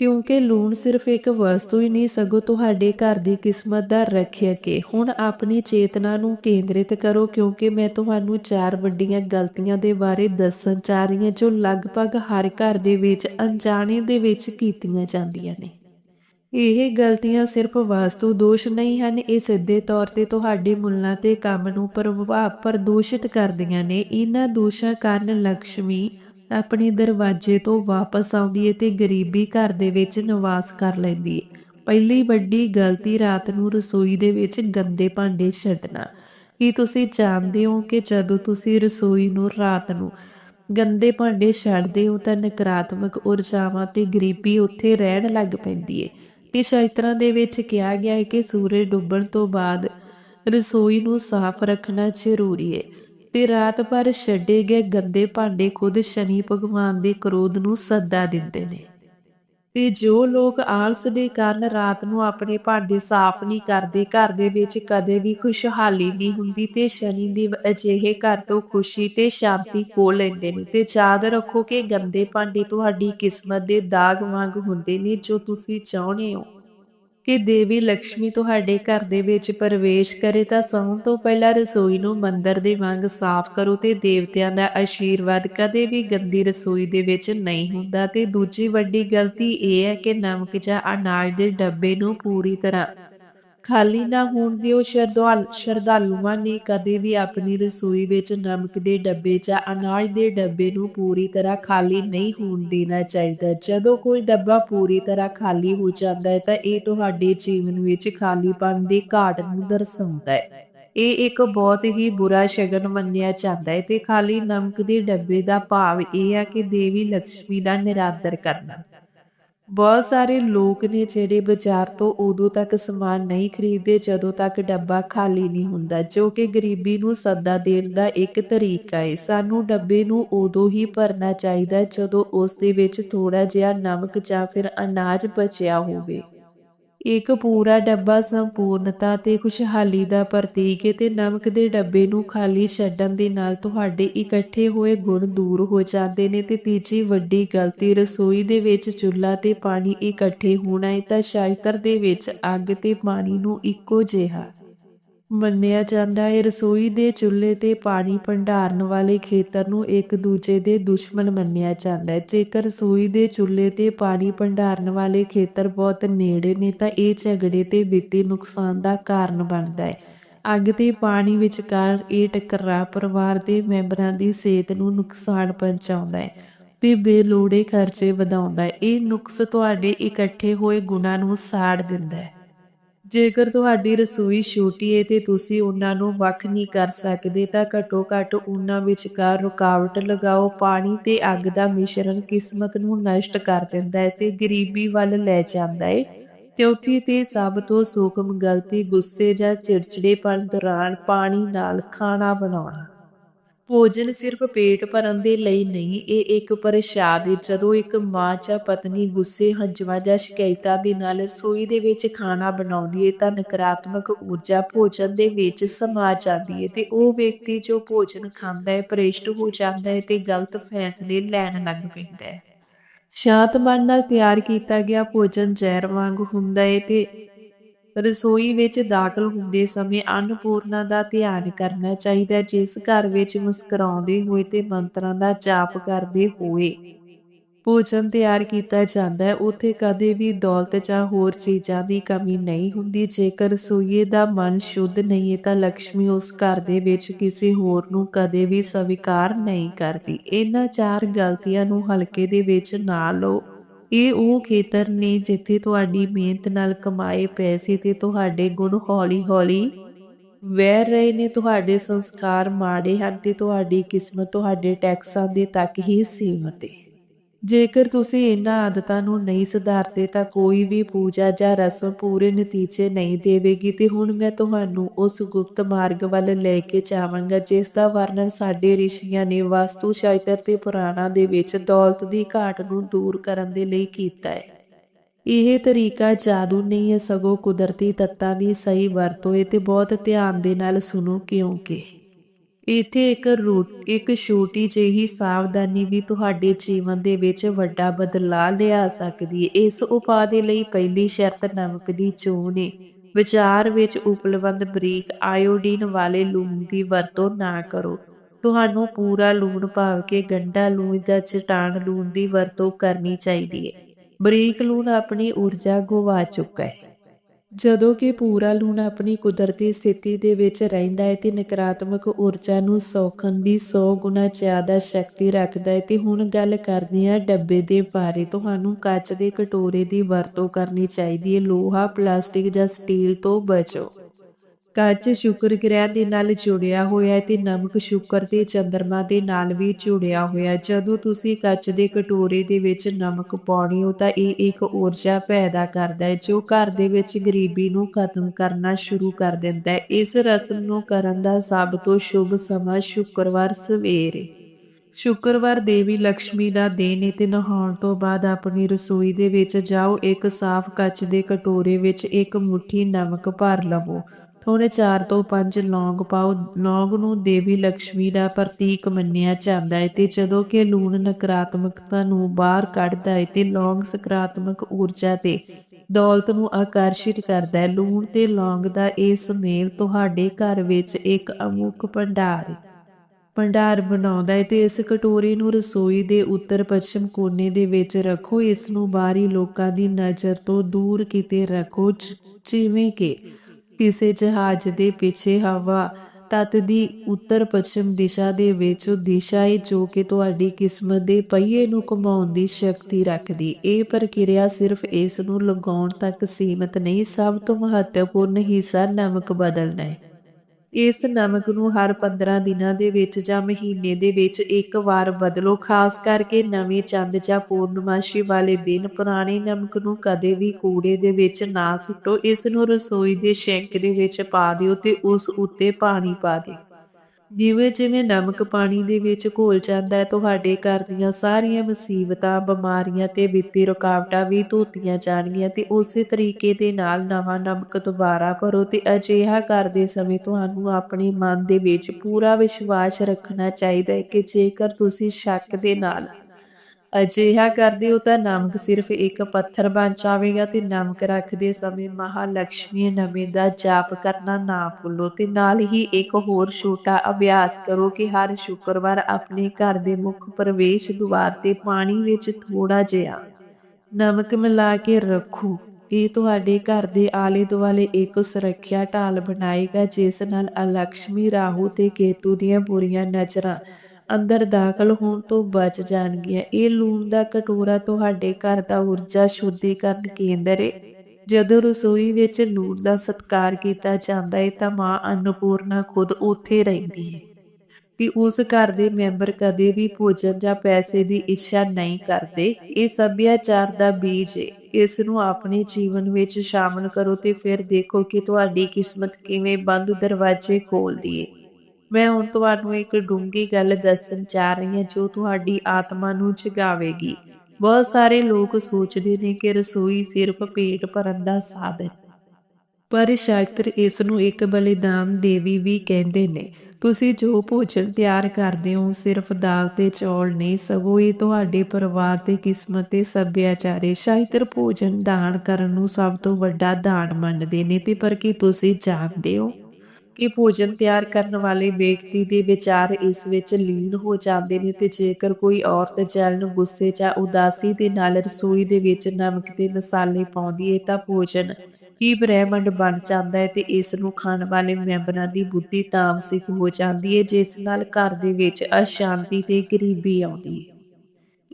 ਕਿਉਂਕਿ ਲੂਣ ਸਿਰਫ ਇੱਕ ਵਸਤੂ ਹੀ ਨਹੀਂ, ਸਗੋਂ ਤੁਹਾਡੇ ਘਰ ਦੀ ਕਿਸਮਤ ਦਾ ਰੱਖਿਅਕ ਹੈ ਹੁਣ ਆਪਣੀ ਚੇਤਨਾ ਨੂੰ ਕੇਂਦਰਿਤ ਕਰੋ, ਕਿਉਂਕਿ ਮੈਂ ਤੁਹਾਨੂੰ ਚਾਰ ਵੱਡੀਆਂ ਗਲਤੀਆਂ ਦੇ ਬਾਰੇ ਦੱਸਣ ਜਾ ਰਹੀ ਹਾਂ, ਜੋ ਲਗਭਗ ਹਰ ਘਰ ਦੇ ਵਿੱਚ, ਅਣਜਾਣੇ ਦੇ ਵਿੱਚ ਕੀਤੀਆਂ ਜਾਂਦੀਆਂ ਨੇ। ਇਹ ਗਲਤੀਆਂ ਸਿਰਫ ਵਾਸਤੂ ਦੋਸ਼ ਨਹੀਂ ਹਨ, ਇਹ ਸਿੱਧੇ ਤੌਰ ਤੇ ਤੁਹਾਡੇ ਮੁੱਲਾਂ ਤੇ ਕੰਮ ਨੂੰ ਪ੍ਰਭਾਵ ਪ੍ਰਦੂਸ਼ਿਤ ਕਰਦੀਆਂ ਨੇ। ਇਹਨਾਂ ਦੋਸ਼ਾਂ ਕਾਰਨ ਲక్ష్ਮੀ ਆਪਣੇ ਦਰਵਾਜ਼ੇ ਤੋਂ ਵਾਪਸ ਆਉਂਦੀ ਹੈ ਤੇ ਗਰੀਬੀ ਘਰ ਦੇ ਵਿੱਚ ਨਿਵਾਸ ਕਰ ਲੈਂਦੀ ਹੈ ਪਹਿਲੀ ਵੱਡੀ ਗਲਤੀ ਰਾਤ ਨੂੰ ਰਸੋਈ ਦੇ ਵਿੱਚ ਗੰਦੇ ਭਾਂਡੇ ਛੱਡਣਾ। ਕੀ ਤੁਸੀਂ ਜਾਣਦੇ ਹੋ ਕਿ ਜਦੋਂ ਤੁਸੀਂ ਰਸੋਈ ਨੂੰ ਰਾਤ ਨੂੰ ਗੰਦੇ ਭਾਂਡੇ ਛੱਡਦੇ ਹੋ ਤਾਂ ਨਕਾਰਾਤਮਕ ਊਰਜਾਵਾਂ ਤੇ ਗਰੀਬੀ ਉੱਥੇ ਰਹਿਣ ਲੱਗ ਪੈਂਦੀ ਹੈ ਇਸ ਸ਼ਾਸਤਰਾਂ ਦੇ ਵਿੱਚ ਕਿਹਾ ਗਿਆ ਹੈ ਕਿ ਸੂਰਜ ਡੁੱਬਣ ਤੋਂ ਬਾਅਦ ਰਸੋਈ ਨੂੰ ਸਾਫ਼ ਰੱਖਣਾ ਜ਼ਰੂਰੀ ਹੈ ਤੇ ਰਾਤ ਭਰ ਛੱਡੇ ਗਏ ਗੰਦੇ ਭਾਂਡੇ ਖੁਦ ਸ਼ਨੀ ਭਗਵਾਨ ਦੇ ਕ੍ਰੋਧ ਨੂੰ ਸੱਦਾ ਦਿੰਦੇ ਨੇ। ਤੇ ਜੋ ਲੋਕ ਆਲਸ ਦੇ ਕਾਰਨ ਰਾਤ ਨੂੰ ਆਪਣੇ ਭਾਂਡੇ ਸਾਫ਼ ਨਹੀਂ ਕਰਦੇ, ਘਰ ਦੇ ਵਿੱਚ ਕਦੇ ਵੀ ਖੁਸ਼ਹਾਲੀ ਨਹੀਂ ਹੁੰਦੀ ਤੇ ਸ਼ਨੀ ਦੇ ਅਜਿਹੇ ਘਰ ਤੋਂ ਖੁਸ਼ੀ ਤੇ ਸ਼ਾਂਤੀ ਖੋ ਲੈਂਦੇ ਨੇ। ਤੇ ਯਾਦ ਰੱਖੋ ਕਿ ਗੰਦੇ ਭਾਂਡੇ ਤੁਹਾਡੀ ਕਿਸਮਤ ਦੇ ਦਾਗ ਵਾਂਗ ਹੁੰਦੇ ਨੇ ਜੋ ਤੁਸੀਂ ਚਾਹੁੰਦੇ ਹੋ। ਕਿ ਦੇਵੀ ਲక్ష్ਮੀ ਤੁਹਾਡੇ ਘਰ ਦੇ ਵਿੱਚ ਪ੍ਰਵੇਸ਼ ਕਰੇ ਤਾਂ ਸੌਣ ਤੋਂ ਪਹਿਲਾਂ ਰਸੋਈ ਨੂੰ ਮੰਦਰ ਦੇ ਵਾਂਗ ਸਾਫ਼ ਕਰੋ ਤੇ ਦੇਵਤਿਆਂ ਦਾ ਆਸ਼ੀਰਵਾਦ ਕਦੇ ਵੀ ਗੰਦੀ ਰਸੋਈ ਦੇ ਵਿੱਚ ਨਹੀਂ ਹੁੰਦਾ। ਤੇ ਦੂਜੀ ਵੱਡੀ ਗਲਤੀ ਇਹ ਹੈ ਕਿ ਨਮਕ ਜਾਂ ਅਨਾਜ ਦੇ ਡੱਬੇ ਨੂੰ ਪੂਰੀ ਤਰ੍ਹਾਂ ਖਾਲੀ ਨਾ ਹੋਣ ਦਿਓ, ਸ਼ਰਧਾਲ, ਸ਼ਰਧਾਲੂਆਂ ਨੇ ਕਦੇ ਵੀ ਆਪਣੀ ਰਸੋਈ ਵਿੱਚ ਨਮਕ ਦੇ ਡੱਬੇ ਜਾਂ ਅਨਾਜ ਦੇ ਡੱਬੇ ਨੂੰ ਪੂਰੀ ਤਰ੍ਹਾਂ ਖਾਲੀ ਨਹੀਂ ਹੋਣ ਦੇਣਾ ਚਾਹੀਦਾ। ਜਦੋਂ ਕੋਈ ਡੱਬਾ ਪੂਰੀ ਤਰ੍ਹਾਂ ਖਾਲੀ ਹੋ ਜਾਂਦਾ ਹੈ ਤਾਂ ਇਹ ਤੁਹਾਡੇ ਜੀਵਨ ਵਿੱਚ ਖਾਲੀਪਨ ਦੀ ਘਾਟ ਨੂੰ ਦਰਸਾਉਂਦਾ ਹੈ। ਇਹ ਇੱਕ ਬਹੁਤ ਹੀ ਬੁਰਾ ਸ਼ਗਨ ਮੰਨਿਆ ਜਾਂਦਾ ਹੈ ਤੇ ਖਾਲੀ ਨਮਕ ਦੇ ਡੱਬੇ ਦਾ ਭਾਵ ਇਹ ਹੈ ਕਿ ਦੇਵੀ ਲక్ష్ਮੀ ਦਾ ਨਿਰਾਦਰ ਕਰਨਾ। ਬਹੁਤ ਸਾਰੇ ਲੋਕ ਨੇ ਜਿਹੜੇ ਬਾਜ਼ਾਰ ਤੋਂ ਉਦੋਂ ਤੱਕ ਸਮਾਨ ਨਹੀਂ ਖਰੀਦਦੇ, ਜਦੋਂ ਤੱਕ ਡੱਬਾ ਖਾਲੀ ਨਹੀਂ ਹੁੰਦਾ, ਜੋ ਕਿ ਗਰੀਬੀ ਨੂੰ ਸੱਦਾ ਦੇਣ ਦਾ ਇੱਕ ਤਰੀਕਾ ਹੈ ਸਾਨੂੰ ਡੱਬੇ ਨੂੰ ਉਦੋਂ ਹੀ ਭਰਨਾ ਚਾਹੀਦਾ ਜਦੋਂ ਉਸ ਦੇ ਵਿੱਚ ਥੋੜਾ ਜਿਹਾ ਨਮਕ ਜਾਂ ਫਿਰ ਅਨਾਜ ਬਚਿਆ ਹੋਵੇ। ਇੱਕ ਪੂਰਾ ਡੱਬਾ ਸੰਪੂਰਨਤਾ ਤੇ ਖੁਸ਼ਹਾਲੀ ਦਾ ਪ੍ਰਤੀਕ ਹੈ ਤੇ ਨਮਕ ਦੇ ਡੱਬੇ ਨੂੰ ਖਾਲੀ ਛੱਡਣ ਦੇ ਨਾਲ ਤੁਹਾਡੇ ਇਕੱਠੇ ਹੋਏ ਗੁਣ ਦੂਰ ਹੋ ਜਾਂਦੇ ਨੇ ਤੇ ਤੀਜੀ ਵੱਡੀ ਗਲਤੀ, ਰਸੋਈ ਦੇ ਵਿੱਚ ਚੁੱਲ੍ਹਾ ਤੇ ਪਾਣੀ ਇਕੱਠੇ ਹੋਣਾ ਹੈ ਤਾਂ ਸ਼ਾਇਤਰ ਦੇ ਵਿੱਚ ਅੱਗ ਤੇ ਪਾਣੀ ਨੂੰ ਇੱਕੋ ਜਿਹਾ ਮੰਨਿਆ ਜਾਂਦਾ ਹੈ। ਰਸੋਈ ਦੇ ਚੁੱਲ੍ਹੇ ਤੇ ਪਾਣੀ ਭੰਡਾਰਨ ਵਾਲੇ ਖੇਤਰ ਨੂੰ ਇੱਕ ਦੂਜੇ ਦੇ ਦੁਸ਼ਮਣ ਮੰਨਿਆ ਜਾਂਦਾ ਹੈ। ਜੇਕਰ ਰਸੋਈ ਦੇ ਚੁੱਲ੍ਹੇ ਤੇ ਪਾਣੀ ਭੰਡਾਰਨ ਵਾਲੇ ਖੇਤਰ ਬਹੁਤ ਨੇੜੇ ਨੇ ਤਾਂ ਇਹ ਝਗੜੇ ਤੇ ਵਿੱਤੀ ਨੁਕਸਾਨ ਦਾ ਕਾਰਨ ਬਣਦਾ ਹੈ। ਅੱਗ ਤੇ ਪਾਣੀ ਵਿਚਕਾਰ ਇਹ ਟਕਰਾਅ ਪਰਿਵਾਰ ਦੇ ਮੈਂਬਰਾਂ ਦੀ ਸਿਹਤ ਨੂੰ ਨੁਕਸਾਨ ਪਹੁੰਚਾਉਂਦਾ ਹੈ ਤੇ ਬੇਲੋੜੇ ਖਰਚੇ ਵਧਾਉਂਦਾ ਹੈ। ਇਹ ਨੁਕਸ ਤੁਹਾਡੇ ਇਕੱਠੇ ਹੋਏ ਗੁਣਾਂ ਨੂੰ ਸਾੜ ਦਿੰਦਾ ਹੈ। ਜੇਕਰ ਤੁਹਾਡੀ ਰਸੋਈ ਛੋਟੀ ਹੈ ਤੇ ਤੁਸੀਂ ਉਹਨਾਂ ਨੂੰ ਵੱਖ ਨਹੀਂ ਕਰ ਸਕਦੇ, ਤਾਂ ਘੱਟੋ ਘੱਟ ਉਹਨਾਂ ਵਿਚਕਾਰ ਰੁਕਾਵਟ ਲਗਾਓ। ਪਾਣੀ ਤੇ ਅੱਗ ਦਾ ਮਿਸ਼ਰਣ ਕਿਸਮਤ ਨੂੰ ਨਸ਼ਟ ਕਰ ਦਿੰਦਾ ਹੈ ਤੇ ਗਰੀਬੀ ਵੱਲ ਲੈ ਜਾਂਦਾ ਹੈ ਚੌਥੀ ਤੇ ਸਭ ਤੋਂ ਸੂਖਮ ਗਲਤੀ ਗੁੱਸੇ ਜਾਂ ਚਿੜਚਿੜੇਪਣ ਦੌਰਾਨ ਪਾਣੀ ਨਾਲ ਖਾਣਾ ਬਣਾਉਣਾ। ਭੋਜਨ ਸਿਰਫ ਪੇਟ ਭਰਨ ਦੇ ਲਈ ਨਹੀਂ, ਇਹ ਇੱਕ ਪ੍ਰਸ਼ਾਦ ਹੈ ਜਦੋਂ ਇੱਕ ਮਾਂ ਜਾਂ ਪਤਨੀ ਗੁੱਸੇ ਹੰਝਵਾ ਜਾਂ ਸ਼ਿਕਾਇਤਾਂ ਦੇ ਨਾਲ ਰਸੋਈ ਦੇ ਵਿੱਚ ਖਾਣਾ ਬਣਾਉਂਦੀ ਹੈ ਤਾਂ ਨਕਾਰਾਤਮਕ ਊਰਜਾ ਭੋਜਨ ਦੇ ਵਿੱਚ ਸਮਾ ਜਾਂਦੀ ਹੈ ਤੇ ਉਹ ਵਿਅਕਤੀ ਜੋ ਭੋਜਨ ਖਾਂਦਾ ਹੈ ਪ੍ਰੇਸ਼ਟ ਹੋ ਜਾਂਦਾ ਹੈ ਤੇ ਗਲਤ ਫੈਸਲੇ ਲੈਣ ਲੱਗ ਪੈਂਦਾ ਹੈ ਸ਼ਾਂਤ ਮਨ ਨਾਲ ਤਿਆਰ ਕੀਤਾ ਗਿਆ ਭੋਜਨ ਜ਼ਹਿਰ ਵਾਂਗ ਹੁੰਦਾ ਹੈ ਤੇ ਰਸੋਈ ਵਿੱਚ ਦਾਖਲ ਹੁੰਦੇ ਸਮੇਂ ਅੰਨਪੂਰਨਾ ਦਾ ਧਿਆਨ ਕਰਨਾ ਚਾਹੀਦਾ, ਜਿਸ ਘਰ ਵਿੱਚ ਮੁਸਕਰਾਉਂਦੇ ਹੋਏ ਤੇ ਮੰਤਰਾਂ ਦਾ ਜਾਪ ਕਰਦੇ ਹੋਏ। ਭੋਜਨ ਤਿਆਰ ਕੀਤਾ ਜਾਂਦਾ ਹੈ। ਉੱਥੇ ਕਦੇ ਵੀ ਦੌਲਤ ਜਾਂ ਹੋਰ ਚੀਜ਼ਾਂ ਦੀ ਕਮੀ ਨਹੀਂ ਹੁੰਦੀ। ਜੇਕਰ ਰਸੋਈਏ ਦਾ ਮਨ ਸ਼ੁੱਧ ਨਹੀਂ ਹੈ, ਤਾਂ ਲక్ష్ਮੀ ਉਸ ਘਰ ਦੇ ਵਿੱਚ ਕਿਸੇ ਹੋਰ ਨੂੰ ਕਦੇ ਵੀ ਸਵੀਕਾਰ ਨਹੀਂ ਕਰਦੀ। ਇਹਨਾਂ ਚਾਰ ਗਲਤੀਆਂ ਨੂੰ ਹਲਕੇ ਦੇ ਵਿੱਚ ਨਾ ਲਓ। ਇਹ ਉਹ ਖੇਤਰ ਨੇ ਜਿੱਥੇ ਤੁਹਾਡੀ ਮਿਹਨਤ ਨਾਲ ਕਮਾਏ ਪੈਸੇ ਤੇ ਤੁਹਾਡੇ ਗੁਣ ਹੌਲੀ-ਹੌਲੀ ਵਹਿ ਰਹੇ ਨੇ, ਤੁਹਾਡੇ ਸੰਸਕਾਰ ਮਾੜੇ ਹਨ ਤੇ ਤੁਹਾਡੀ ਕਿਸਮਤ ਤੁਹਾਡੇ ਟੈਕਸਾਂ ਦੇ ਤੱਕ ਹੀ ਸੀਮਤ ਹੈ ਜੇਕਰ ਤੁਸੀਂ ਇਹਨਾਂ ਆਦਤਾਂ ਨੂੰ ਨਹੀਂ ਸੁਧਾਰਦੇ ਤਾਂ ਕੋਈ ਵੀ ਪੂਜਾ ਜਾਂ ਰਸਮ ਪੂਰੇ ਨਤੀਜੇ ਨਹੀਂ ਦੇਵੇਗੀ ਤੇ ਹੁਣ ਮੈਂ ਤੁਹਾਨੂੰ ਉਸ ਗੁਪਤ ਮਾਰਗ ਵੱਲ ਲੈ ਕੇ ਜਾਵਾਂਗਾ, ਜਿਸ ਦਾ ਵਰਣਨ ਸਾਡੇ ਰਿਸ਼ੀਆਂ ਨੇ ਵਾਸਤੂ ਸ਼ਾਸਤਰ ਤੇ ਪੁਰਾਣਾ ਦੇ ਵਿੱਚ ਦੌਲਤ ਦੀ ਘਾਟ ਨੂੰ ਦੂਰ ਕਰਨ ਦੇ ਲਈ ਕੀਤਾ ਹੈ। ਇਹ ਤਰੀਕਾ ਜਾਦੂ ਨਹੀਂ ਹੈ, ਸਗੋਂ ਕੁਦਰਤੀ ਤੱਤਾਂ ਦੀ ਸਹੀ ਵਰਤੋਂ ਹੈ ਤੇ ਬਹੁਤ ਧਿਆਨ ਦੇ ਨਾਲ ਸੁਣੋ ਕਿਉਂਕਿ ਇੱਥੇ ਇੱਕ ਰੂਟ, ਇੱਕ ਛੋਟੀ ਜਿਹੀ ਸਾਵਧਾਨੀ ਵੀ ਤੁਹਾਡੇ ਜੀਵਨ ਦੇ ਵਿੱਚ ਵੱਡਾ ਬਦਲਾਅ ਲਿਆ ਸਕਦੀ ਹੈ ਇਸ ਉਪਾਅ ਦੇ ਲਈ ਪਹਿਲੀ ਸ਼ਰਤ ਨਮਕ ਦੀ ਚੋਣ ਹੈ ਵਿਚਾਰ ਵਿੱਚ ਉਪਲਬਧ ਬਰੀਕ ਆਇਓਡੀਨ ਵਾਲੇ ਲੂਣ ਦੀ ਵਰਤੋਂ ਨਾ ਕਰੋ। ਤੁਹਾਨੂੰ ਪੂਰਾ ਲੂਣ ਭਾਵ ਕੇ ਗੰਡਾ ਲੂਣ ਜਾਂ ਚਟਾਨ ਲੂਣ ਦੀ ਵਰਤੋਂ ਕਰਨੀ ਚਾਹੀਦੀ ਹੈ ਬਰੀਕ ਲੂਣ ਆਪਣੀ ਊਰਜਾ ਗਵਾ ਚੁੱਕਾ ਹੈ ਜਦੋਂ ਕਿ ਪੂਰਾ ਲੂਣ ਆਪਣੀ ਕੁਦਰਤੀ ਸਥਿਤੀ ਦੇ ਵਿੱਚ ਰਹਿੰਦਾ ਹੈ ਤੇ ਨਕਾਰਾਤਮਕ ਊਰਜਾ ਨੂੰ ਸੌਖਣ ਦੀ 100 ਗੁਣਾ ਜ਼ਿਆਦਾ ਸ਼ਕਤੀ ਰੱਖਦਾ ਹੈ ਤੇ ਹੁਣ ਗੱਲ ਕਰਦੇ ਹਾਂ ਡੱਬੇ ਦੇ ਬਾਰੇ। ਤੁਹਾਨੂੰ ਕੱਚ ਦੇ ਕਟੋਰੇ ਦੀ ਵਰਤੋਂ ਕਰਨੀ ਚਾਹੀਦੀ ਹੈ। ਲੋਹਾ, ਪਲਾਸਟਿਕ ਜਾਂ ਸਟੀਲ ਤੋਂ ਬਚੋ। ਕੱਚ ਸ਼ੁਕਰ ਗ੍ਰਹਿ ਦੇ ਨਾਲ ਜੁੜਿਆ ਹੋਇਆ ਹੈ ਤੇ ਨਮਕ ਸ਼ੁਕਰ ਤੇ ਚੰਦਰਮਾ ਦੇ ਨਾਲ ਵੀ ਜੁੜਿਆ ਹੋਇਆ। ਜਦੋਂ ਤੁਸੀਂ ਕੱਚ ਦੇ ਕਟੋਰੇ ਦੇ ਵਿੱਚ ਨਮਕ ਪਾਉਣੀ ਹੋ ਤਾਂ ਇਹ ਇੱਕ ਊਰਜਾ ਪੈਦਾ ਕਰਦਾ ਹੈ, ਜੋ ਘਰ ਦੇ ਵਿੱਚ ਗਰੀਬੀ ਨੂੰ ਖਤਮ ਕਰਨਾ ਸ਼ੁਰੂ ਕਰ ਦਿੰਦਾ ਹੈ। ਇਸ ਰਸਮ ਨੂੰ ਕਰਨ ਦਾ ਸਭ ਤੋਂ ਸ਼ੁਭ ਸਮਾਂ ਸ਼ੁੱਕਰਵਾਰ ਸਵੇਰੇ ਸ਼ੁੱਕਰਵਾਰ ਦੇਵੀ ਲక్ష్ਮੀ ਦਾ ਦਿਨ ਹੈ ਤੇ ਨਹਾਉਣ ਤੋਂ ਬਾਅਦ ਆਪਣੀ ਰਸੋਈ ਦੇ ਵਿੱਚ ਜਾਓ, ਇੱਕ ਸਾਫ਼ ਕੱਚ ਦੇ ਕਟੋਰੇ ਵਿੱਚ ਇੱਕ ਮੁਠੀ ਨਮਕ ਭਰ ਲਵੋ। ਥੋੜੇ 4 ਤੋਂ 5 ਲੌਂਗ ਪਾਓ ਲੌਂਗ ਨੂੰ ਦੇਵੀ ਲక్ష్ਮੀ ਦਾ ਪ੍ਰਤੀਕ ਮੰਨਿਆ ਜਾਂਦਾ ਹੈ ਤੇ ਜਦੋਂ ਕਿ ਲੂਣ ਨਕਾਰਾਤਮਕਤਾ ਨੂੰ ਬਾਹਰ ਕੱਢਦਾ ਹੈ ਤੇ ਲੌਂਗ ਸਕਾਰਾਤਮਕ ਊਰਜਾ ਤੇ ਦੌਲਤ ਨੂੰ ਆਕਰਸ਼ਿਤ ਕਰਦਾ ਹੈ। ਲੂਣ ਤੇ ਲੌਂਗ ਦਾ ਇਹ ਸੁਮੇਲ ਤੁਹਾਡੇ ਘਰ ਵਿੱਚ ਇੱਕ ਅਮੁੱਕ ਭੰਡਾਰ ਹੈ ਭੰਡਾਰ ਬਣਾਉਂਦਾ ਹੈ ਤੇ ਇਸ ਕਟੋਰੇ ਨੂੰ ਰਸੋਈ ਦੇ ਉੱਤਰ ਪੱਛਮ ਕੋਨੇ ਦੇ ਵਿੱਚ ਰੱਖੋ। ਇਸ ਨੂੰ ਬਾਹਰੀ ਲੋਕਾਂ ਦੀ ਨਜ਼ਰ ਤੋਂ ਦੂਰ ਕਿਤੇ ਰੱਖੋ ਜਿਵੇਂ ਕਿ ਕਿਸੇ ਜਹਾਜ਼ ਦੇ ਪਿੱਛੇ ਹਵਾ, ਤਤ ਦੀ ਉੱਤਰ ਪੱਛਮ ਦਿਸ਼ਾ ਦੇ ਵਿੱਚ ਦਿਸ਼ਾ ਹੈ ਜੋ ਕਿ ਤੁਹਾਡੀ ਕਿਸਮਤ ਦੇ ਪਹੀਏ ਨੂੰ ਘੁਮਾਉਣ ਦੀ ਸ਼ਕਤੀ ਰੱਖਦੀ। ਇਹ ਪ੍ਰਕਿਰਿਆ ਸਿਰਫ ਇਸ ਨੂੰ ਲਗਾਉਣ ਤੱਕ ਸੀਮਤ ਨਹੀਂ, ਸਭ ਤੋਂ ਮਹੱਤਵਪੂਰਨ ਹਿੱਸਾ ਨਮਕ ਬਦਲਣਾ ਹੈ ਇਸ ਨਮਕ ਨੂੰ ਹਰ 15 ਦਿਨਾਂ ਦੇ ਵਿੱਚ ਜਾਂ ਮਹੀਨੇ ਦੇ ਵਿੱਚ ਇੱਕ ਵਾਰ ਬਦਲੋ, ਖਾਸ ਕਰਕੇ ਨਵੇਂ ਚੰਦ ਜਾਂ ਪੂਰਨਮਾਸ਼ੀ ਵਾਲੇ ਦਿਨ। ਪੁਰਾਣੇ ਨਮਕ ਨੂੰ ਕਦੇ ਵੀ ਕੂੜੇ ਦੇ ਵਿੱਚ ਨਾ ਸੁੱਟੋ। ਇਸ ਨੂੰ ਰਸੋਈ ਦੇ ਸ਼ੈਂਕ ਦੇ ਵਿੱਚ ਪਾ ਦਿਓ ਤੇ ਉਸ ਉੱਤੇ ਪਾਣੀ ਪਾ ਦਿਓ। ਜਿਵੇਂ ਜਿਵੇਂ ਨਮਕ ਪਾਣੀ ਦੇ ਵਿੱਚ ਘੁਲ ਜਾਂਦਾ ਹੈ, ਤੁਹਾਡੇ ਘਰ ਦੀਆਂ ਸਾਰੀਆਂ ਮੁਸੀਬਤਾਂ, ਬਿਮਾਰੀਆਂ ਤੇ ਵਿੱਤੀ ਰੁਕਾਵਟਾਂ ਵੀ ਧੋਤੀਆਂ ਜਾਣਗੀਆਂ ਤੇ ਉਸੇ ਤਰੀਕੇ ਦੇ ਨਾਲ ਨਵਾਂ ਨਮਕ ਦੁਬਾਰਾ ਭਰੋ ਤੇ ਅਜਿਹਾ ਕਰਦੇ ਸਮੇਂ ਤੁਹਾਨੂੰ ਆਪਣੇ ਮਨ ਦੇ ਵਿੱਚ ਪੂਰਾ ਵਿਸ਼ਵਾਸ ਰੱਖਣਾ ਚਾਹੀਦਾ ਹੈ ਕਿ ਜੇਕਰ ਤੁਸੀਂ ਸ਼ੱਕ ਦੇ ਨਾਲ ਅਜਿਹਾ ਕਰਦੇ ਹੋ ਤਾਂ ਨਮਕ ਸਿਰਫ ਇੱਕ ਪੱਥਰ ਬਣ ਜਾਵੇਗਾ ਤੇ ਨਮਕ ਰੱਖਦੇ ਸਮੇਂ ਮਹਾਲక్ష్ਮੀ ਨਵੇਂ ਦਾ ਜਾਪ ਕਰਨਾ ਨਾ ਭੁੱਲੋ ਤੇ ਨਾਲ ਹੀ ਇੱਕ ਹੋਰ ਛੋਟਾ ਅਭਿਆਸ ਕਰੋ ਕਿ ਹਰ ਸ਼ੁੱਕਰਵਾਰ ਆਪਣੇ ਘਰ ਦੇ ਮੁੱਖ ਪ੍ਰਵੇਸ਼ ਦੁਆਰ ਤੇ ਪਾਣੀ ਵਿੱਚ ਥੋੜਾ ਜਿਹਾ ਨਮਕ ਮਿਲਾ ਕੇ ਰੱਖੋ। ਇਹ ਤੁਹਾਡੇ ਘਰ ਦੇ ਆਲੇ ਦੁਆਲੇ ਇੱਕ ਸੁਰੱਖਿਆ ਢਾਲ ਬਣਾਏਗਾ, ਜਿਸ ਨਾਲ ਅਲਕਸ਼ਮੀ ਰਾਹੂ ਤੇ ਕੇਤੂ ਦੀਆਂ ਬੁਰੀਆਂ ਨਜ਼ਰਾਂ ਅੰਦਰ ਦਾਖਲ ਹੋਣ ਤੋਂ ਬਚ ਜਾਣਗੀਆਂ। ਇਹ ਲੂਣ ਦਾ ਕਟੋਰਾ ਤੁਹਾਡੇ ਘਰ ਦਾ ਊਰਜਾ ਸ਼ੁੱਧੀਕਰਨ ਕੇਂਦਰ ਹੈ ਜਦੋਂ ਰਸੋਈ ਵਿੱਚ ਲੂਣ ਦਾ ਸਤਿਕਾਰ ਕੀਤਾ ਜਾਂਦਾ ਹੈ ਤਾਂ ਮਾਂ ਅੰਨਪੂਰਨਾ ਖੁਦ ਉੱਥੇ ਰਹਿੰਦੀ ਹੈ ਕਿ ਉਸ ਘਰ ਦੇ ਮੈਂਬਰ ਕਦੇ ਵੀ ਭੋਜਨ ਜਾਂ ਪੈਸੇ ਦੀ ਇੱਛਾ ਨਹੀਂ ਕਰਦੇ। ਇਹ ਸੱਭਿਆਚਾਰ ਦਾ ਬੀਜ ਹੈ ਇਸ ਨੂੰ ਆਪਣੇ ਜੀਵਨ ਵਿੱਚ ਸ਼ਾਮਲ ਕਰੋ ਤੇ ਫਿਰ ਦੇਖੋ ਕਿ ਤੁਹਾਡੀ ਕਿਸਮਤ ਕਿਵੇਂ ਬੰਦ ਦਰਵਾਜ਼ੇ ਖੋਲਦੀ ਹੈ ਮੈਂ ਹੁਣ ਤੁਹਾਨੂੰ ਇੱਕ ਡੂੰਗੀ ਗੱਲ ਦੱਸਣ ਜਾ ਰਹੀ ਹਾਂ ਜੋ ਤੁਹਾਡੀ ਆਤਮਾ ਨੂੰ ਜਗਾਵੇਗੀ। ਬਹੁਤ ਸਾਰੇ ਲੋਕ ਸੋਚਦੇ ਨੇ ਕਿ ਰਸੋਈ ਸਿਰਫ ਪੇਟ ਭਰਨ ਦਾ ਸਾਧਨ ਪਰ ਸ਼ਾਸਤਰ ਇਸ ਨੂੰ ਇੱਕ ਬਲੀਦਾਨ ਦੇਵੀ ਵੀ ਕਹਿੰਦੇ ਨੇ। ਤੁਸੀਂ ਜੋ ਭੋਜਨ ਤਿਆਰ ਕਰਦੇ ਹੋ, ਸਿਰਫ ਦਾਲ ਤੇ ਚੌਲ ਨਹੀਂ, ਸਗੋਂ ਇਹ ਤੁਹਾਡੇ ਪਰਿਵਾਰ ਤੇ ਕਿਸਮਤ ਤੇ ਸੱਭਿਆਚਾਰ ਸ਼ਾਇਤਰ ਭੋਜਨ ਦਾਨ ਕਰਨ ਨੂੰ ਸਭ ਤੋਂ ਵੱਡਾ ਦਾਨ ਮੰਨਦੇ ਨੇ ਤੇ ਪਰ ਕੀ ਤੁਸੀਂ ਜਾਣਦੇ ਹੋ? ਕਿ ਭੋਜਨ ਤਿਆਰ ਕਰਨ ਵਾਲੇ ਵਿਅਕਤੀ ਦੇ ਵਿਚਾਰ ਇਸ ਵਿੱਚ ਲੀਨ ਹੋ ਜਾਂਦੇ ਨੇ ਤੇ ਜੇਕਰ ਕੋਈ ਔਰਤ ਜਲਨ ਗੁੱਸੇ ਜਾਂ ਉਦਾਸੀ ਦੇ ਨਾਲ ਰਸੋਈ ਦੇ ਵਿੱਚ ਨਮਕ ਤੇ ਮਸਾਲੇ ਪਾਉਂਦੀ ਹੈ ਤਾਂ ਭੋਜਨ ਹੀ ਬ੍ਰਹਿਮੰਡ ਬਣ ਜਾਂਦਾ ਹੈ ਤੇ ਇਸ ਨੂੰ ਖਾਣ ਵਾਲੇ ਮੈਂਬਰਾਂ ਦੀ ਬੁੱਧੀ ਤਾਮਸਿਕ ਹੋ ਜਾਂਦੀ ਹੈ ਜਿਸ ਨਾਲ ਘਰ ਦੇ ਵਿੱਚ ਅਸ਼ਾਂਤੀ ਤੇ ਗਰੀਬੀ ਆਉਂਦੀ ਹੈ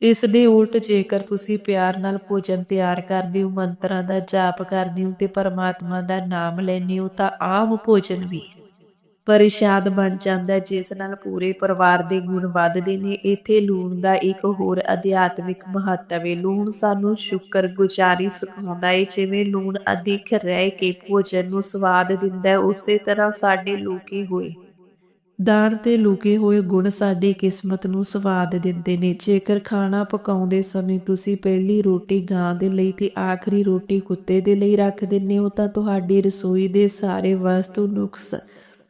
ਇਸ ਦੇ ਉਲਟ ਜੇਕਰ ਤੁਸੀਂ ਪਿਆਰ ਨਾਲ ਭੋਜਨ ਤਿਆਰ ਕਰਦੇ ਹੋ, ਮੰਤਰਾਂ ਦਾ ਜਾਪ ਕਰਦੇ ਹੋ ਤੇ ਪਰਮਾਤਮਾ ਦਾ ਨਾਮ ਲੈਂਦੇ ਹੋ, ਤਾਂ ਆਮ ਭੋਜਨ ਵੀ ਪਰਿਸ਼ਾਦ ਬਣ ਜਾਂਦਾ ਜਿਸ ਨਾਲ ਪੂਰੇ ਪਰਿਵਾਰ ਦੇ ਗੁਣ ਵੱਧਦੇ ਨੇ। ਇੱਥੇ ਲੂਣ ਦਾ ਇੱਕ ਹੋਰ ਅਧਿਆਤਮਿਕ ਮਹੱਤਵ ਹੈ। ਲੂਣ ਸਾਨੂੰ ਸ਼ੁਕਰ ਗੁਜ਼ਾਰੀ ਸਿਖਾਉਂਦਾ ਹੈ। ਜਿਵੇਂ ਲੂਣ ਅਧਿਕ ਰਹਿ ਕੇ ਭੋਜਨ ਨੂੰ ਸਵਾਦ ਦਿੰਦਾ ਹੈ, ਉਸੇ ਤਰ੍ਹਾਂ ਸਾਡੇ ਲੁਕੇ ਹੋਏ ਦਾਨ ਤੇ ਲੁਕੇ ਹੋਏ ਗੁਣ ਸਾਡੀ ਕਿਸਮਤ ਨੂੰ ਸਵਾਦ ਦਿੰਦੇ ਨੇ। ਜੇਕਰ ਖਾਣਾ ਪਕਾਉਂਦੇ ਸਮੇਂ ਤੁਸੀਂ ਪਹਿਲੀ ਰੋਟੀ ਗਾਂ ਦੇ ਲਈ ਤੇ ਆਖਰੀ ਰੋਟੀ ਕੁੱਤੇ ਦੇ ਲਈ ਰੱਖ ਦਿੰਦੇ ਹੋ, ਤਾਂ ਤੁਹਾਡੀ ਰਸੋਈ ਦੇ ਸਾਰੇ ਵਸਤੂ ਨੁਕਸ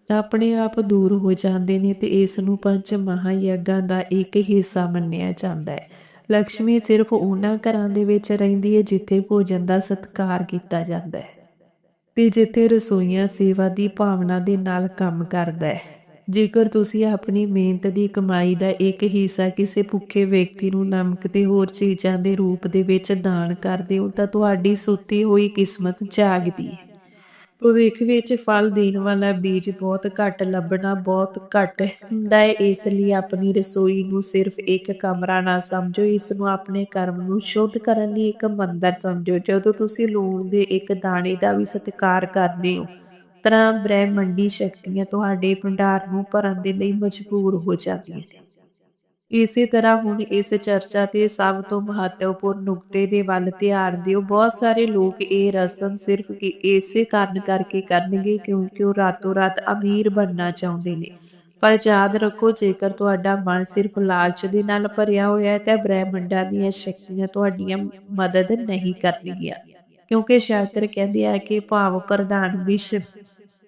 ਆਪਣੇ ਆਪ ਦੂਰ ਹੋ ਜਾਂਦੇ ਨੇ ਤੇ ਇਸ ਨੂੰ ਪੰਜ ਮਹਾਯਗਾਂ ਦਾ ਇੱਕ ਹਿੱਸਾ ਮੰਨਿਆ ਜਾਂਦਾ ਹੈ। ਲక్ష్ਮੀ ਸਿਰਫ ਉਹਨਾਂ ਘਰਾਂ ਦੇ ਵਿੱਚ ਰਹਿੰਦੀ ਹੈ ਜਿੱਥੇ ਭੋਜਨ ਦਾ ਸਤਿਕਾਰ ਕੀਤਾ ਜਾਂਦਾ ਹੈ ਤੇ ਜਿੱਥੇ ਰਸੋਈਆਂ ਸੇਵਾ ਦੀ ਭਾਵਨਾ ਦੇ ਨਾਲ ਕੰਮ ਕਰਦਾ ਹੈ। ਜੇਕਰ ਤੁਸੀਂ ਆਪਣੀ ਮਿਹਨਤ ਦੀ ਕਮਾਈ ਦਾ ਇੱਕ ਹਿੱਸਾ ਕਿਸੇ ਭੁੱਖੇ ਵਿਅਕਤੀ ਨੂੰ ਨਮਕ ਤੇ ਹੋਰ ਚੀਜ਼ਾਂ ਦੇ ਰੂਪ ਦੇ ਵਿੱਚ ਦਾਨ ਕਰਦੇ ਹੋ, ਤਾਂ ਤੁਹਾਡੀ ਸੁੱਤੀ ਹੋਈ ਕਿਸਮਤ ਜਾਗਦੀ ਹੈ। ਭਵਿੱਖ ਵਿੱਚ ਫਲ ਦੇਣ ਵਾਲਾ ਬੀਜ ਬਹੁਤ ਘੱਟ ਲੱਭਣਾ ਬਹੁਤ ਘੱਟ ਹੁੰਦਾ ਹੈ, ਇਸ ਲਈ ਆਪਣੀ ਰਸੋਈ ਨੂੰ ਸਿਰਫ ਇੱਕ ਕਮਰਾ ਨਾ ਸਮਝੋ, ਇਸ ਨੂੰ ਆਪਣੇ ਕਰਮ ਨੂੰ ਸ਼ੁੱਧ ਕਰਨ ਲਈ ਇੱਕ ਮੰਦਰ ਸਮਝੋ, ਜਦੋਂ ਤੁਸੀਂ ਲੂਣ ਦੇ ਇੱਕ ਦਾਣੇ ਦਾ ਵੀ ਸਤਿਕਾਰ ਕਰਦੇ ਹੋ। ਤਰ੍ਹਾਂ ਬ੍ਰਹਿਮੰਡੀ ਸ਼ਕਤੀਆਂ ਤੁਹਾਡੇ ਭੰਡਾਰ ਨੂੰ ਭਰਨ ਦੇ ਲਈ ਮਜਬੂਰ ਹੋ ਜਾਂਦੀਆਂ ਨੇ। ਇਸੇ ਤਰ੍ਹਾਂ ਹੁਣ ਇਸ ਚਰਚਾ ਤੇ ਸਭ ਤੋਂ ਮਹੱਤਵਪੂਰਨ ਨੁਕਤੇ ਦੇ ਵੱਲ ਧਿਆਨ ਦਿਓ। ਬਹੁਤ ਸਾਰੇ ਲੋਕ ਇਹ ਰਸਮ ਸਿਰਫ ਕਿ ਇਸੇ ਕਾਰਨ ਕਰਕੇ ਕਰਨਗੇ ਕਿਉਂਕਿ ਉਹ ਰਾਤੋਂ ਰਾਤ ਅਮੀਰ ਬਣਨਾ ਚਾਹੁੰਦੇ ਨੇ। ਪਰ ਯਾਦ ਰੱਖੋ, ਜੇਕਰ ਤੁਹਾਡਾ ਮਨ ਸਿਰਫ ਲਾਲਚ ਦੇ ਨਾਲ ਭਰਿਆ ਹੋਇਆ ਹੈ, ਤਾਂ ਬ੍ਰਹਿਮੰਡਾਂ ਦੀਆਂ ਸ਼ਕਤੀਆਂ ਤੁਹਾਡੀਆਂ ਮਦਦ ਨਹੀਂ ਕਰਨਗੀਆਂ। ਕਿਉਂਕਿ ਸ਼ਾਸਤਰ ਕਹਿੰਦੇ ਆ ਕਿ ਭਾਵ ਪ੍ਰਧਾਨ ਵਿਸ਼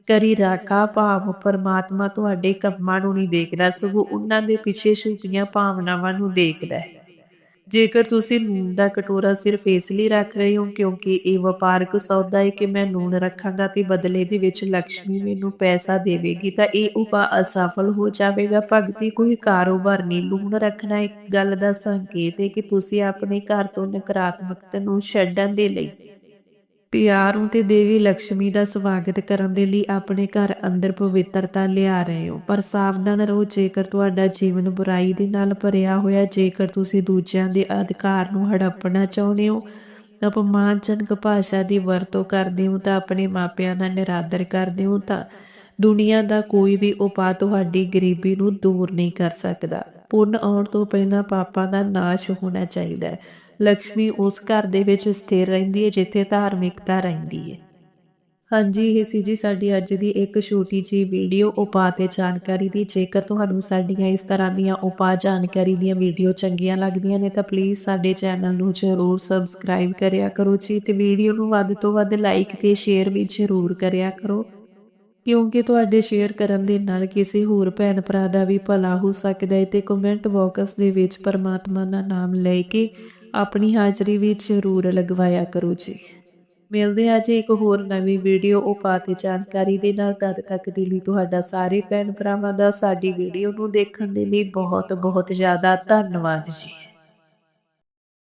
ਕਰੀ ਰਾਖਾ, ਭਾਵ ਪਰਮਾਤਮਾ ਤੁਹਾਡੇ ਕੰਮਾਂ ਨੂੰ ਨਹੀਂ ਦੇਖਦਾ, ਸਗੋਂ ਉਹਨਾਂ ਦੇ ਪਿੱਛੇ ਛੁਪੀਆਂ ਭਾਵਨਾਵਾਂ ਨੂੰ ਦੇਖਦਾ ਹੈ। ਜੇਕਰ ਤੁਸੀਂ ਨੂਨ ਦਾ ਕਟੋਰਾ ਸਿਰਫ ਇਸ ਲਈ ਰੱਖ ਰਹੇ ਹੋ ਕਿਉਂਕਿ ਇਹ ਵਪਾਰਕ ਸੌਦਾ ਹੈ ਕਿ ਮੈਂ ਨੂਨ ਰੱਖਾਂਗਾ ਤੇ ਬਦਲੇ ਦੇ ਵਿੱਚ ਲక్ష్ਮੀ ਮੈਨੂੰ ਪੈਸਾ ਦੇਵੇਗੀ, ਤਾਂ ਇਹ ਉਪਾ ਅਸਫਲ ਹੋ ਜਾਵੇਗਾ। ਭਗਤੀ ਕੋਈ ਕਾਰੋਬਾਰ ਨਹੀਂ ਨੂਨ ਰੱਖਣਾ ਇੱਕ ਗੱਲ ਦਾ ਸੰਕੇਤ ਹੈ ਕਿ ਤੁਸੀਂ ਆਪਣੇ ਘਰ ਤੋਂ ਨਕਾਰਾਤਮਕਤਾ ਨੂੰ ਛੱਡਣ ਦੇ ਲਈ ਪਿਆਰੂ ਤੇ ਦੇਵੀ ਲక్ష్ਮੀ ਦਾ ਸਵਾਗਤ ਕਰਨ ਦੇ ਲਈ ਆਪਣੇ ਘਰ ਅੰਦਰ ਪਵਿੱਤਰਤਾ ਲਿਆ ਰਹੇ ਹੋ। ਪਰ ਸਾਵਧਾਨ ਰਹੋ, ਜੇਕਰ ਤੁਹਾਡਾ ਜੀਵਨ ਬੁਰਾਈ ਦੇ ਨਾਲ ਭਰਿਆ ਹੋਇਆ, ਜੇਕਰ ਤੁਸੀਂ ਦੂਜਿਆਂ ਦੇ ਅਧਿਕਾਰ ਨੂੰ ਹੜੱਪਣਾ ਚਾਹੁੰਦੇ ਹੋ, ਅਪਮਾਨਜਨਕ ਭਾਸ਼ਾ ਦੀ ਵਰਤੋਂ ਕਰਦੇ ਹੋ, ਤਾਂ ਆਪਣੇ ਮਾਪਿਆਂ ਦਾ ਨਿਰਾਦਰ ਕਰਦੇ ਹੋ, ਤਾਂ ਦੁਨੀਆ ਦਾ ਕੋਈ ਵੀ ਉਪਾਅ ਤੁਹਾਡੀ ਗਰੀਬੀ ਨੂੰ ਦੂਰ ਨਹੀਂ ਕਰ ਸਕਦਾ। ਪੁੰਨ ਆਉਣ ਤੋਂ ਪਹਿਲਾਂ ਪਾਪਾਂ ਦਾ ਨਾਸ਼ ਹੋਣਾ ਚਾਹੀਦਾ ਹੈ। ਲక్ష్ਮੀ ਉਸ ਘਰ ਦੇ ਵਿੱਚ ਸਥਿਰ ਰਹਿੰਦੀ ਹੈ ਜਿੱਥੇ ਧਾਰਮਿਕਤਾ ਰਹਿੰਦੀ ਹੈ ਹਾਂਜੀ, ਇਹ ਸੀ ਜੀ ਸਾਡੀ ਅੱਜ ਦੀ ਇੱਕ ਛੋਟੀ ਜੀ ਵੀਡੀਓ। ਉਪਾਅ ਤੇ ਜਾਣਕਾਰੀ ਦੀ, ਜੇਕਰ ਤੁਹਾਨੂੰ ਸਾਡੀਆਂ ਇਸ ਤਰ੍ਹਾਂ ਦੀਆਂ ਉਪਾਅ ਜਾਣਕਾਰੀ ਦੀਆਂ ਵੀਡੀਓ ਚੰਗੀਆਂ ਲੱਗਦੀਆਂ ਨੇ, ਤਾਂ ਪਲੀਜ਼ ਸਾਡੇ ਚੈਨਲ ਨੂੰ ਜ਼ਰੂਰ ਸਬਸਕ੍ਰਾਈਬ ਕਰਿਆ ਕਰੋ ਜੀ ਤੇ ਵੀਡੀਓ ਨੂੰ ਵੱਧ ਤੋਂ ਵੱਧ ਲਾਈਕ ਤੇ ਸ਼ੇਅਰ ਵੀ ਜ਼ਰੂਰ ਕਰਿਆ ਕਰੋ। ਕਿਉਂਕਿ ਤੁਹਾਡੇ ਸ਼ੇਅਰ ਕਰਨ ਦੇ ਨਾਲ ਕਿਸੇ ਹੋਰ ਭੈਣ ਭਰਾ ਦਾ ਵੀ ਭਲਾ ਹੋ ਸਕਦਾ ਹੈ ਤੇ ਕਮੈਂਟ ਬਾਕਸ ਦੇ ਵਿੱਚ ਪਰਮਾਤਮਾ ਦਾ ਨਾਮ ਲੈ ਕੇ ਆਪਣੀ ਹਾਜ਼ਰੀ ਵੀ ਜ਼ਰੂਰ ਲਗਵਾਇਆ ਕਰੋ ਜੀ। ਮਿਲਦੇ ਆ ਜੀ ਇੱਕ ਹੋਰ ਨਵੀਂ ਵੀਡੀਓ। ਉਪਾਅ ਤੇ ਜਾਣਕਾਰੀ ਦੇ ਨਾਲ ਤਦ ਤੱਕ ਦੇ ਲਈ ਤੁਹਾਡਾ ਸਾਰੇ ਭੈਣ ਭਰਾਵਾਂ ਦਾ ਸਾਡੀ ਵੀਡੀਓ ਨੂੰ ਦੇਖਣ ਦੇ ਲਈ ਬਹੁਤ ਬਹੁਤ ਜ਼ਿਆਦਾ ਧੰਨਵਾਦ ਜੀ।